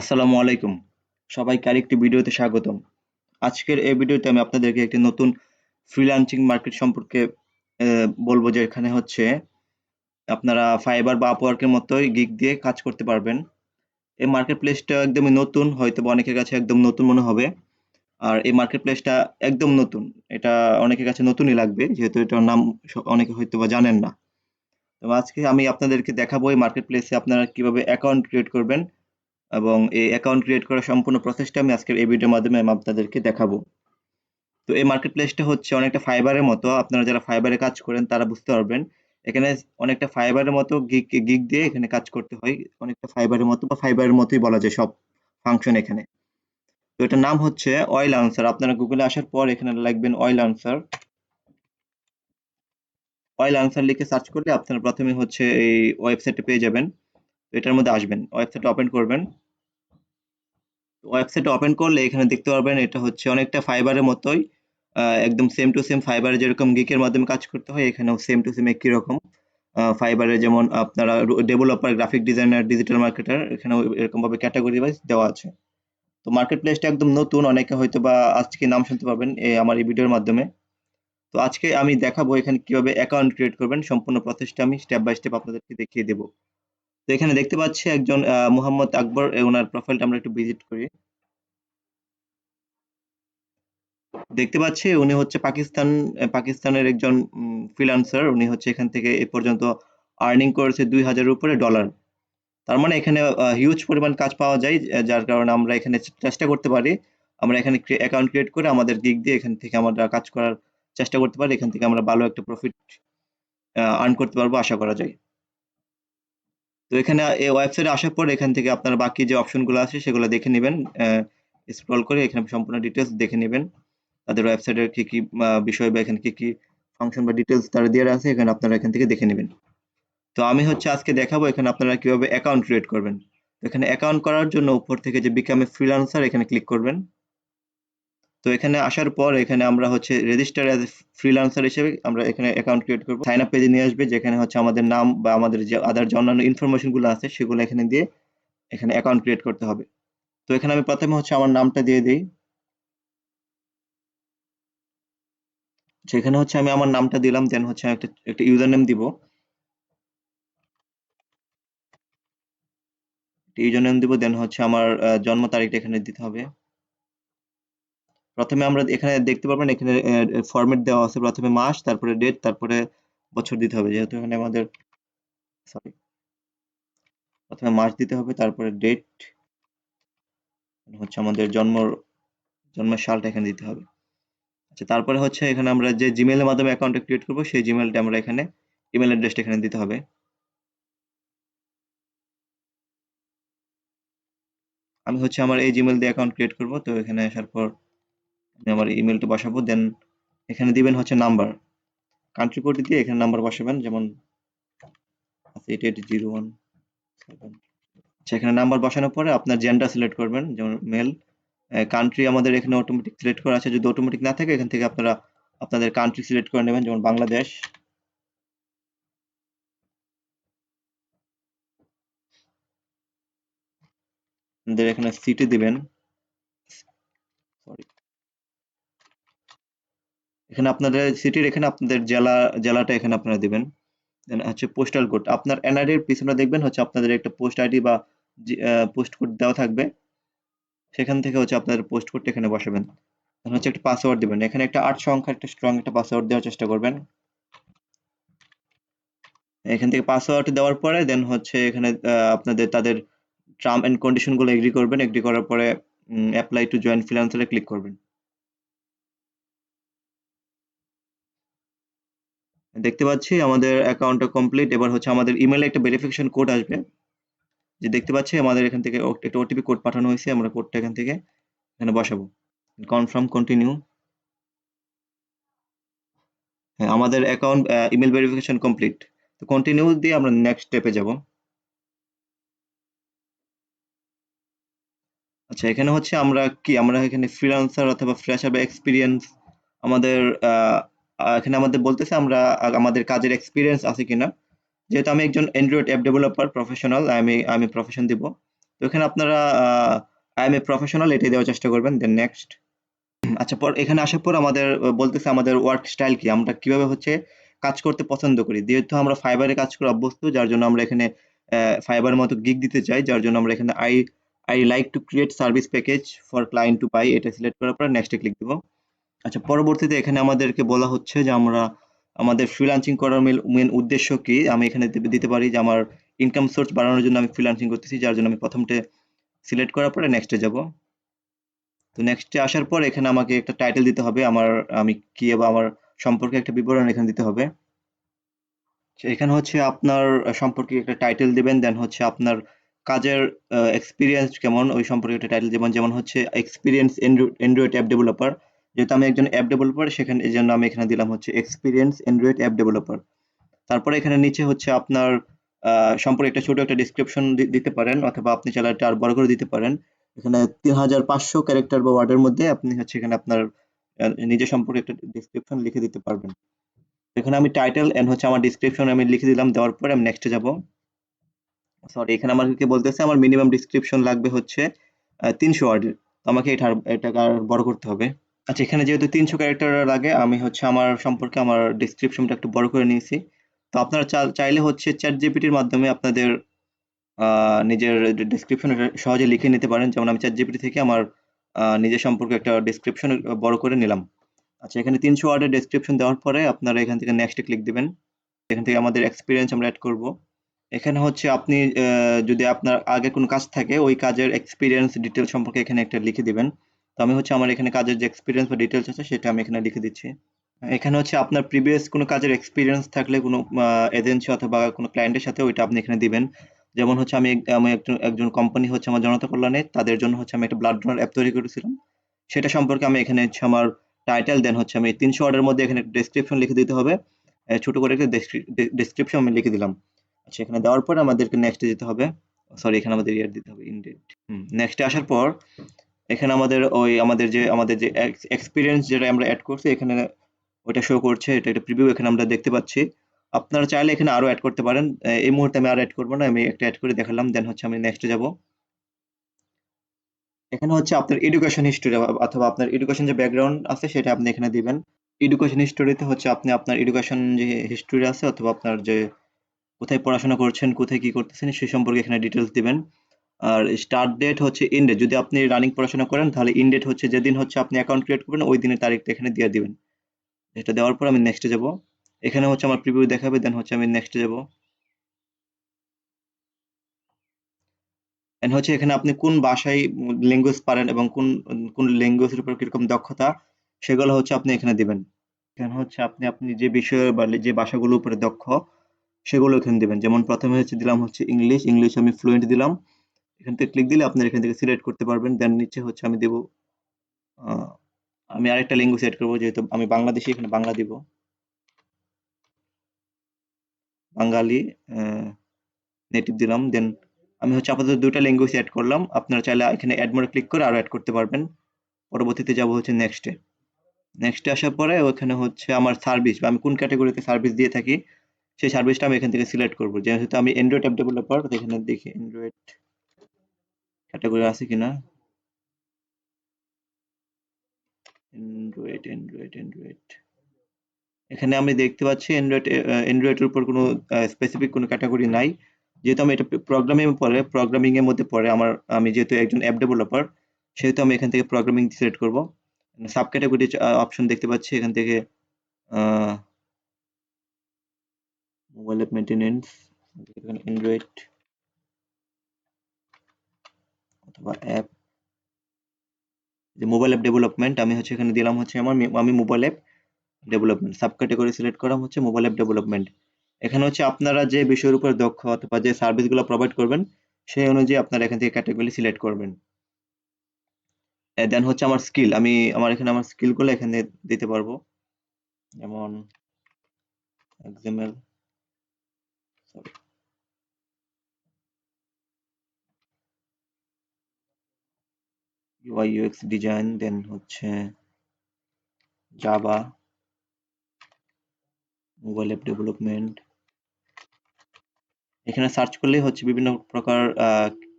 আসসালামু আলাইকুম। সবাইকে আরেকটি ভিডিওতে স্বাগতম। আজকের এই ভিডিওতে আমি আপনাদেরকে একটি নতুন ফ্রিল্যান্সিং মার্কেট সম্পর্কে বলব যে এখানে হচ্ছে আপনারা ফাইবার বা আপওয়ার্কের মতোই গিগ দিয়ে কাজ করতে পারবেন। এই মার্কেট প্লেসটা একদমই নতুন হয়তো বা অনেকের কাছে একদম নতুন মনে হবে। আর এই মার্কেট প্লেসটা একদম নতুন, এটা অনেকের কাছে নতুনই লাগবে, যেহেতু এটার নাম অনেকে হয়তো বা জানেন না। তো আজকে আমি আপনাদেরকে দেখাবো এই মার্কেট প্লেসে আপনারা কীভাবে অ্যাকাউন্ট ক্রিয়েট করবেন এবং এই অ্যাকাউন্ট ক্রিয়েট করার সম্পূর্ণ প্রসেসটা আমি আজকের এই ভিডিওর মাধ্যমে আমি আপনাদেরকে দেখাবো। তো এই মার্কেট প্লেসটা হচ্ছে অনেকটা ফাইবারের মতো। আপনারা যারা ফাইবারে কাজ করেন, তারা বুঝতে পারবেন, এখানে অনেকটা ফাইবারের মতো গিগ গিগ দিয়ে এখানে কাজ করতে হয়। অনেকটা ফাইবারের মতো বা ফাইবারের মতোই বলা যায় সব ফাংশন এখানে। তো এটার নাম হচ্ছে অয়েল আনসার আপনারা গুগলে আসার পর এখানে লিখবেন অয়েল আনসার অয়েল আনসার লিখে সার্চ করলে আপনারা প্রথমে হচ্ছে এই ওয়েবসাইটে পেয়ে যাবেন। এটার মধ্যে আসবেন। ওয়েবসাইট ওপেন করবেন। ওয়েবসাইট ওপেন করলে এখানে দেখতে পারবেন এটা হচ্ছে অনেকটা ফাইবারের মতোই। একদম সেম টু সেম ফাইবারে যেরকম গিকের মাধ্যমে কাজ করতে হয়, এখানেও সেম টু সেম একই রকম। ফাইবারে যেমন আপনারা developer graphic designer digital marketer এখানেও এরকম ভাবে ক্যাটাগরি ওয়াইজ দেওয়া আছে। তো মার্কেট প্লেসটা একদম নতুন, অনেকে হয়তো বা আজকে নাম শুনতে পারবেন আমার এই ভিডিওর মাধ্যমে। তো আজকে আমি দেখাবো এখানে কীভাবে অ্যাকাউন্ট ক্রিয়েট করবেন, সম্পূর্ণ প্রসেসটা আমি স্টেপ বাই স্টেপ আপনাদেরকে দেখিয়ে দেবো। তো এখানে দেখতে পাচ্ছি একজন মোহাম্মদ আকবর ওনার প্রোফাইলটা আমরা একটু ভিজিট করি। দেখতে পাচ্ছি উনি হচ্ছে পাকিস্তান পাকিস্তানের একজন ফ্রিল্যান্সার উনি হচ্ছে এখান থেকে এ পর্যন্ত আর্নিং করেছে দুই হাজারের উপরে ডলার তার মানে এখানে হিউজ পরিমাণ কাজ পাওয়া যায় যার কারণে আমরা এখানে চেষ্টা করতে পারি। আমরা এখানে অ্যাকাউন্ট ক্রিয়েট করে আমাদের দিক দিয়ে এখান থেকে আমরা কাজ করার চেষ্টা করতে পারি। এখান থেকে আমরা ভালো একটা প্রফিট আর্ন করতে পারব, আশা করা যায়। তো এখানে এই ওয়েবসাইটে আসার পর এখান থেকে আপনার বাকি যে অপশনগুলো আছে সেগুলো দেখে নেবেন স্ক্রল করে এখানে সম্পূর্ণ ডিটেলস দেখে নেবেন। তাদের ওয়েবসাইটের কি কি বিষয় বা এখানে কি কি ফাংশন বা ডিটেলস তারা দেওয়া আছে, এখানে আপনারা এখান থেকে দেখে নেবেন। তো আমি হচ্ছে আজকে দেখাবো এখানে আপনারা কীভাবে অ্যাকাউন্ট ক্রিয়েট করবেন। এখানে অ্যাকাউন্ট করার জন্য উপর থেকে যে বিকাম এ ফ্রিল্যান্সার এখানে ক্লিক করবেন। তো এখানে আসার পর এখানে আমরা হচ্ছে রেজিস্টার অ্যাজ ফ্রিল্যান্সার হিসেবে আমরা এখানে অ্যাকাউন্ট ক্রিয়েট করব। সাইন আপ পেজে নিয়ে আসবে, যেখানে হচ্ছে আমাদের নাম বা আমাদের যে আদার যে অন্যান্য ইনফরমেশনগুলো আছে, সেগুলো এখানে দিয়ে এখানে অ্যাকাউন্ট ক্রিয়েট করতে হবে। তো এখানে আমি প্রথমে হচ্ছে আমার নামটা দিয়ে দিই। সেখানে হচ্ছে আমি আমার নামটা দিলাম দেন হচ্ছে একটা একটা ইউজার নেম দিব। ইউজার নেম দিব দেন হচ্ছে আমার জন্ম তারিখটা এখানে দিতে হবে। প্রথমে আমরা এখানে দেখতে পারবেন, এখানে ফরম্যাট দেওয়া আছে প্রথমে মাস, তারপরে ডেট তারপরে বছর দিতে হবে। যেহেতু এখানে আমাদের সরি প্রথমে মাস দিতে হবে, তারপরে ডেট হচ্ছে আমাদের জন্ম, জন্মের সালটা এখানে দিতে হবে। আচ্ছা তারপরে হচ্ছে এখানে আমরা যে জিমেলের মাধ্যমে অ্যাকাউন্টটা ক্রিয়েট করব, সেই জিমেলটা আমরা এখানে ইমেল অ্যাড্রেসটা এখানে দিতে হবে। আমি হচ্ছে আমার এই জিমেল দিয়ে অ্যাকাউন্ট ক্রিয়েট করব, তো এখানে আসার পর আমি আমার ইমেলটা বসাবো দেন এখানে দিবেন হচ্ছে নাম্বার কান্ট্রি কোড দিয়ে এখানে নাম্বার বসাবেন, যেমন এইট এইট জিরো ওয়ান এখানে নাম্বার বসানোর পরে আপনার জেন্ডার সিলেক্ট করবেন, যেমন মেল কান্ট্রি আমাদের এখানে অটোমেটিক সিলেক্ট করা আছে, যদি অটোমেটিক না থাকে, এখান থেকে আপনারা আপনাদের কান্ট্রি সিলেক্ট করে নেবেন, যেমন বাংলাদেশ। এখানে সিটি দিবেন সরি এখানে আপনাদের সিটির এখানে আপনাদের জেলা, জেলাটা এখানে আপনারা দিবেন। দেন হচ্ছে পোস্টাল কোড আপনার এনআইডি এর পিছনে দেখবেন হচ্ছে আপনাদের একটা পোস্ট আইডি বা পোস্ট কোড দেওয়া থাকবে। সেখান থেকে হচ্ছে আপনাদের পোস্ট কোডটা এখানে বসাবেন। হচ্ছে একটা পাসওয়ার্ড দিবেন। এখানে একটা আট সংখ্যার একটা স্ট্রং একটা পাসওয়ার্ড দেওয়ার চেষ্টা করবেন। এখান থেকে পাসওয়ার্ড দেওয়ার পরে দেন হচ্ছে এখানে আপনাদের তাদের টার্ম এন্ড কন্ডিশনগুলো এগ্রি করবেন। এগ্রি করার পরে অ্যাপ্লাই টু জয়েন ফ্রিল্যান্সারে ক্লিক করবেন। দেখতে পাচ্ছি আমাদের অ্যাকাউন্টটা কমপ্লিট এবার হচ্ছে আমাদের ইমেলে একটা ভেরিফিকেশন কোড আসবে। যে দেখতে পাচ্ছি আমাদের এখান থেকে একটা ওটিপি কোড পাঠানো হয়েছে, আমরা কোডটা এখান থেকে এখানে বসাবো। কনফার্ম কন্টিনিউ হ্যাঁ আমাদের অ্যাকাউন্ট ইমেল ভেরিফিকেশন কমপ্লিট তো কন্টিনিউ দিয়ে আমরা নেক্সট স্টেপে যাব। আচ্ছা এখানে হচ্ছে আমরা কি? আমরা এখানে ফ্রিল্যান্সার অথবা ফ্রেশার বা এক্সপিরিয়েন্স আমাদের এখানে আমাদের বলতেছে আমরা আমাদের কাজের এক্সপিরিয়েন্স আছে কিনা। যেহেতু আমি একজন অ্যান্ড্রয়েড অ্যাপ ডেভেলপার প্রফেশনাল আমি আমি প্রফেশন দিব। তো এখানে আপনারা আই এম এ প্রফেশনাল এটাই দেওয়ার চেষ্টা করবেন। দেন নেক্সট আচ্ছা পর, এখানে আসার পর আমাদের বলতেছে আমাদের ওয়ার্ক স্টাইল কি, আমরা কীভাবে হচ্ছে কাজ করতে পছন্দ করি। যেহেতু আমরা ফাইবারে কাজ করে অভ্যস্ত, যার জন্য আমরা এখানে ফাইবার মতো গিগ দিতে চাই, যার জন্য আমরা এখানে I I like to create service package for client to buy এটা সিলেক্ট করার পর নেক্সটে ক্লিক দিব। আচ্ছা পরবর্তীতে এখানে আমাদেরকে বলা হচ্ছে যে আমরা আমাদের ফ্রিল্যান্সিং করার মেন উদ্দেশ্য কি? আমি এখানে দিতে পারি যে আমার ইনকাম সোর্স বাড়ানোর জন্য আমি ফ্রিল্যান্সিং করতেছি, যার জন্য আমি প্রথমতে সিলেক্ট করার পরে নেক্সটে যাব। তো নেক্সটে আসার পর এখানে আমাকে একটা টাইটেল দিতে হবে, আমার, আমি কি বা আমার সম্পর্কে একটা বিবরণ এখানে দিতে হবে। এখানে হচ্ছে আপনার সম্পর্কে একটা টাইটেল দিবেন দেন হচ্ছে আপনার কাজের এক্সপিরিয়েন্স কেমন, ওই সম্পর্কে একটা টাইটেল দেবেন, যেমন হচ্ছে এক্সপিরিয়েন্স অ্যান্ড্রয়েড অ্যাপ ডেভেলপার যেহেতু আমি একজন অ্যাপ ডেভেলপার সেখানে এই জন্য আমি এখানে দিলাম হচ্ছে এক্সপিরিয়েন্স অ্যান্ড্রয়েড অ্যাপ ডেভেলপার তারপরে এখানে নিচে হচ্ছে আপনার সম্পর্কে একটা ছোট একটা ডিসক্রিপশন দিতে পারেন, অথবা আপনি চাইলে আর বড় করে দিতে পারেন। এখানে তিন হাজার পাঁচশো ক্যারেক্টার বা ওয়ার্ডের মধ্যে আপনি হচ্ছে এখানে আপনার নিজের সম্পর্কে একটা ডিসক্রিপশন লিখে দিতে পারবেন। এখানে আমি টাইটেল এন্ড হচ্ছে আমার ডিসক্রিপশন আমি লিখে দিলাম, দেওয়ার পরে আমি নেক্সটে যাব। সরি এখানে আমাকে বলতেছে, আমার মিনিমাম ডিসক্রিপশন লাগবে হচ্ছে তিনশো ওয়ার্ডের তো আমাকে এটা এটাকে আর বড় করতে হবে। আচ্ছা এখানে যেহেতু তিনশো ক্যারেক্টার লাগে, আমি হচ্ছে আমার সম্পর্কে আমার ডিসক্রিপশনটা একটু বড় করে নিয়েছি। তো আপনারা চাইলে হচ্ছে চ্যাট জিপিটির মাধ্যমে আপনাদের নিজের ডিসক্রিপশন সহজে লিখে নিতে পারেন। যেমন আমি চ্যাট জিপিটি থেকে আমার নিজের সম্পর্কে একটা ডিসক্রিপশন বড় করে নিলাম। আচ্ছা এখানে তিনশো ওয়ার্ডের ডেসক্রিপশন দেওয়ার পরে আপনারা এখান থেকে নেক্সটে ক্লিক দিবেন। এখান থেকে আমাদের এক্সপিরিয়েন্স আমরা অ্যাড করব। এখানে হচ্ছে আপনি যদি আপনার আগে কোনো কাজ থাকে, ওই কাজের এক্সপিরিয়েন্স ডিটেল সম্পর্কে এখানে একটা লিখে দিবেন। তো আমি হচ্ছে আমার এখানে কাজের যে এক্সপিরিয়েন্স বা ডিটেলস আছে, সেটা আমি এখানে লিখে দিচ্ছি। এখানে হচ্ছে আপনার প্রিভিয়াস কোনো কাজের এক্সপিরিয়েন্স থাকলে কোনো এজেন্সি অথবা কোনো ক্লায়েন্টের সাথে ওইটা আপনি এখানে দিবেন। যেমন হচ্ছে আমি আমি একজন একজন কোম্পানি হচ্ছে আমার জনতা কল্যাণে, তাদের জন্য হচ্ছে আমি একটা ব্লাড ডোনার অ্যাপ তৈরি করেছিলাম। সেটা সম্পর্কে আমি এখানে হচ্ছে আমার টাইটেল দেন হচ্ছে আমি তিনশো ওয়ার্ডের মধ্যে এখানে ডেসক্রিপশন লিখে দিতে হবে। ছোট করে একটা ডেসক্রিপশন আমি লিখে দিলাম। আচ্ছা এখানে দেওয়ার পর আমাদেরকে নেক্সটে যেতে হবে। সরি এখানে আমাদের ইয়ার দিতে হবে ইনডেট হুম নেক্সটে আসার পর এখানে আমাদের ওই আমাদের যে আমাদের যে এক্সপিরিয়েন্স যেটা আমরা অ্যাড করছি, এখানে ওটা শো করছে, এটা একটা প্রিভিউ এখানে আমরা দেখতে পাচ্ছি। আপনারা চাইলে এখানে আরও অ্যাড করতে পারেন। এই মুহূর্তে আমি আর অ্যাড করব না, আমি একটা অ্যাড করে দেখালাম দেন হচ্ছে আমি নেক্সটে যাব। এখানে হচ্ছে আপনার এডুকেশন হিস্টোরি অথবা আপনার এডুকেশন যে ব্যাকগ্রাউন্ড আছে, সেটা আপনি এখানে দিবেন। এডুকেশন হিস্টোরিতে হচ্ছে আপনি আপনার এডুকেশন যে হিস্টোরি আছে, অথবা আপনার যে কোথায় পড়াশোনা করছেন, কোথায় কি করতেছেন, সে সম্পর্কে এখানে ডিটেলস দিবেন। আর স্টার্ট ডেট হচ্ছে ইন ডেট যদি আপনি রানিং পড়াশোনা করেন, তাহলে ইন ডেট হচ্ছে যেদিন হচ্ছে আপনি অ্যাকাউন্ট ক্রিয়েট করবেন, ওই দিনের তারিখটা এখানে দিয়ে দিবেন। এটা দেওয়ার পর আমি নেক্সটে যাব। এখানে হচ্ছে আমার প্রিভিউ দেখাবে দেন হচ্ছে আমি নেক্সটে যাব। এন্ড হচ্ছে এখানে আপনি কোন ভাষায় ল্যাঙ্গুয়েজ পারেন এবং কোন কোন ল্যাঙ্গুয়েজের উপর কীরকম দক্ষতা, সেগুলো হচ্ছে আপনি এখানে দিবেন। এখানে হচ্ছে আপনি আপনি যে বিষয়ে বা যে ভাষাগুলোর উপরে দক্ষ, সেগুলো এখানে দিবেন। যেমন প্রথমে হচ্ছে দিলাম হচ্ছে ইংলিশ ইংলিশ আমি ফ্লুয়েন্ট দিলাম। এখান থেকে ক্লিক দিলে আপনার এখান থেকে সিলেক্ট করতে পারবেন। দেন নিচে হচ্ছে আমি দেব আমি আরেকটা ল্যাঙ্গুয়েজ সেট করব যেহেতু আমি বাংলাদেশি, এখানে বাংলা দিব। বাঙালি নেটিভ দিলাম। দেন আমি হচ্ছে আপাতত দুটা ল্যাঙ্গুয়েজ অ্যাড করলাম। আপনারা চাইলে এখানে অ্যাড ক্লিক করে আরও অ্যাড করতে পারবেন। পরবর্তীতে যাব হচ্ছে নেক্সটে নেক্সটে আসার পরে ওখানে হচ্ছে আমার সার্ভিস বা আমি কোন ক্যাটাগরিতে সার্ভিস দিয়ে থাকি, সেই সার্ভিসটা আমি এখান থেকে সিলেক্ট করব। যেহেতু আমি অ্যান্ড্রয়েড অ্যাপ ডেভেলপার এখানে দেখি অ্যান্ড্রয়েড ক্যাটাগরি আছে কিনা? অ্যান্ড্রয়েড অ্যান্ড্রয়েড অ্যান্ড্রয়েড এখানে আমি দেখতে পাচ্ছি অ্যান্ড্রয়েড অ্যান্ড্রয়েডের উপর কোনো স্পেসিফিক কোনো ক্যাটাগরি নাই। যেহেতু আমি এটা প্রোগ্রামিং পড়ে প্রোগ্রামিং এর মধ্যে পড়ে আমার, আমি যেহেতু একজন অ্যাপ ডেভেলপার সেহেতু আমি এখান থেকে প্রোগ্রামিং সিলেক্ট করব। সাব ক্যাটাগরি অপশন দেখতে পাচ্ছি এখান থেকে mobile app maintenance Android app যে মোবাইল অ্যাপ ডেভেলপমেন্ট আমি হচ্ছে এখানে দিলাম হচ্ছে আমার আমি mobile app development sub category select করা হচ্ছে মোবাইল অ্যাপ ডেভেলপমেন্ট এখানে হচ্ছে আপনারা যে বিষয়ের উপর দক্ষ অথবা যে সার্ভিসগুলো প্রোভাইড করবেন, সেই অনুযায়ী আপনারা এখান থেকে ক্যাটাগরি সিলেক্ট করবেন। দেন হচ্ছে আমার স্কিল আমি আমার এখানে আমার স্কিলগুলো এখানে দিতে পারব। যেমন example sorry UI UX design then হচ্ছে জাভা মোবাইল অ্যাপ ডেভেলপমেন্ট এখানে সার্চ করলেই হচ্ছে বিভিন্ন প্রকার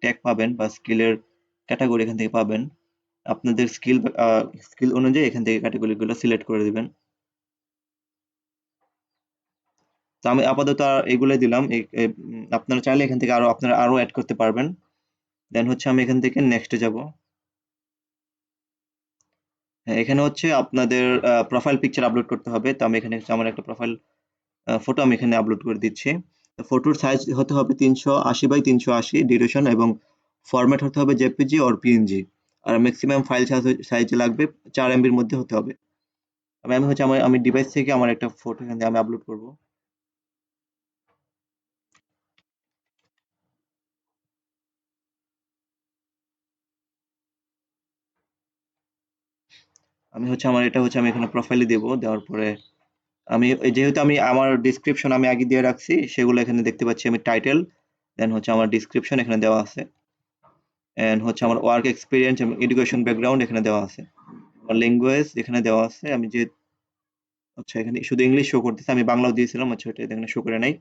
ট্যাগ পাবেন বা স্কিলের ক্যাটাগরি এখান থেকে পাবেন। আপনাদের স্কিল স্কিল অনুযায়ী এখান থেকে ক্যাটাগরিগুলো সিলেক্ট করে দিবেন। তো আমি আপাতত আর এগুলোই দিলাম। আপনারা চাইলে এখান থেকে আরও, আপনারা আরও অ্যাড করতে পারবেন। দেন হচ্ছে আমি এখান থেকে নেক্সটে যাব। এখানে হচ্ছে আপনাদের প্রোফাইল পিকচার আপলোড করতে হবে। তো আমি এখানে আমার একটা প্রোফাইল ফটো আমি এখানে আপলোড করে দিচ্ছি। ফটোর সাইজ হতে হবে তিনশো আশি বাই তিনশো আশি ডিউরেশন এবং ফরম্যাট হতে হবে জেপিজি ওর পিএনজি আর ম্যাক্সিমাম ফাইল সাইজ লাগবে চার এমবির মধ্যে হতে হবে। আমি হচ্ছে আমার, আমি ডিভাইস থেকে আমার একটা ফটো এখানে আমি আপলোড করব। আমি হচ্ছে আমার, এটা হচ্ছে আমি এখানে প্রোফাইলে দেব, দেওয়ার পরে আমি যেহেতু আমি আমার ডিসক্রিপশন আমি আগে দিয়ে রাখছি, সেগুলো এখানে দেখতে পাচ্ছি আমি টাইটেল দেন হচ্ছে আমার ডিসক্রিপশন এখানে দেওয়া আছে এন্ড হচ্ছে আমার ওয়ার্ক এক্সপিরিয়েন্স এবং এডুকেশন ব্যাকগ্রাউন্ড এখানে দেওয়া আছে, আমার ল্যাঙ্গুয়েজ এখানে দেওয়া আছে, আমি যে আচ্ছা এখানে শুধু ইংলিশ শো করতেছে, আমি বাংলাও দিয়েছিলাম আচ্ছা এটা এখানে শো করে নাই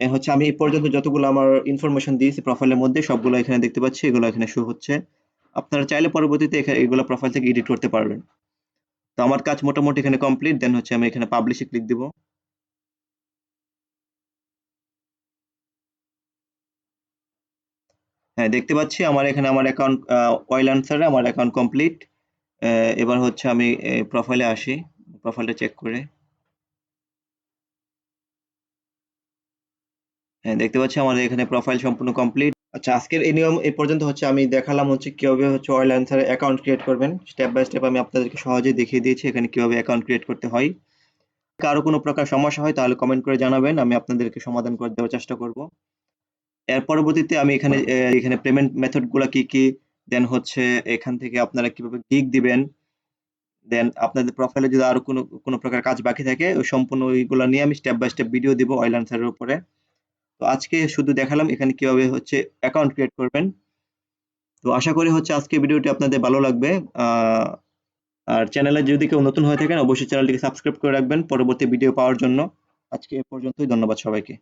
এ হচ্ছে আমি এই পর্যন্ত যতগুলো আমার ইনফরমেশন দিয়েছি প্রোফাইলের মধ্যে, সবগুলো এখানে দেখতে পাচ্ছি, এগুলো এখানে শো হচ্ছে আপনারা চাইলে পরবর্তীতে এগুলো প্রোফাইল থেকে এডিট করতে পারবেন। তো আমার কাজ মোটামুটি এখানে কমপ্লিট দেন হচ্ছে আমি এখানে পাবলিশে ক্লিক দিব। হ্যাঁ দেখতে পাচ্ছি আমার এখানে আমার অ্যাকাউন্ট অয়েল আনসারে আমার অ্যাকাউন্ট কমপ্লিট এবার হচ্ছে আমি প্রোফাইলে আসি। প্রোফাইলটা চেক করে। হ্যাঁ দেখতে পাচ্ছি আমাদের এখানে প্রোফাইল সম্পূর্ণ কমপ্লিট আচ্ছা আজকের এই নিয়ম এই পর্যন্ত হচ্ছে আমি দেখালাম হচ্ছে কীভাবে হচ্ছে অয়েল অ্যান্সারে অ্যাকাউন্ট ক্রিয়েট করবেন। স্টেপ বাই স্টেপ আমি আপনাদেরকে সহজেই দেখিয়ে দিয়েছি এখানে কীভাবে অ্যাকাউন্ট ক্রিয়েট করতে হয়। কারও কোনো প্রকার সমস্যা হয় তাহলে কমেন্ট করে জানাবেন, আমি আপনাদেরকে সমাধান করে দেওয়ার চেষ্টা করব। এর পরবর্তীতে আমি এখানে এখানে পেমেন্ট মেথডগুলা কি কি দেন হচ্ছে এখান থেকে আপনারা কীভাবে গিগ দিবেন দেন আপনাদের প্রোফাইলে যদি আরও কোনো কোনো প্রকার কাজ বাকি থাকে, ওই সম্পূর্ণ ওইগুলো নিয়ে আমি স্টেপ বাই স্টেপ ভিডিও দিব অয়েল আনসারের উপরে। তো আজকে শুধু দেখালাম এখানে কীভাবে হচ্ছে অ্যাকাউন্ট ক্রিয়েট করবেন। তো আশা করি হচ্ছে আজকে ভিডিওটি আপনাদের ভালো লাগবে। আর চ্যানেলে যদি কেউ নতুন হয়ে থাকেন, অবশ্যই চ্যানেলটিকে সাবস্ক্রাইব করে রাখবেন। পরবর্তী ভিডিও পাওয়ার জন্য। আজকে এ পর্যন্তই, ধন্যবাদ সবাইকে।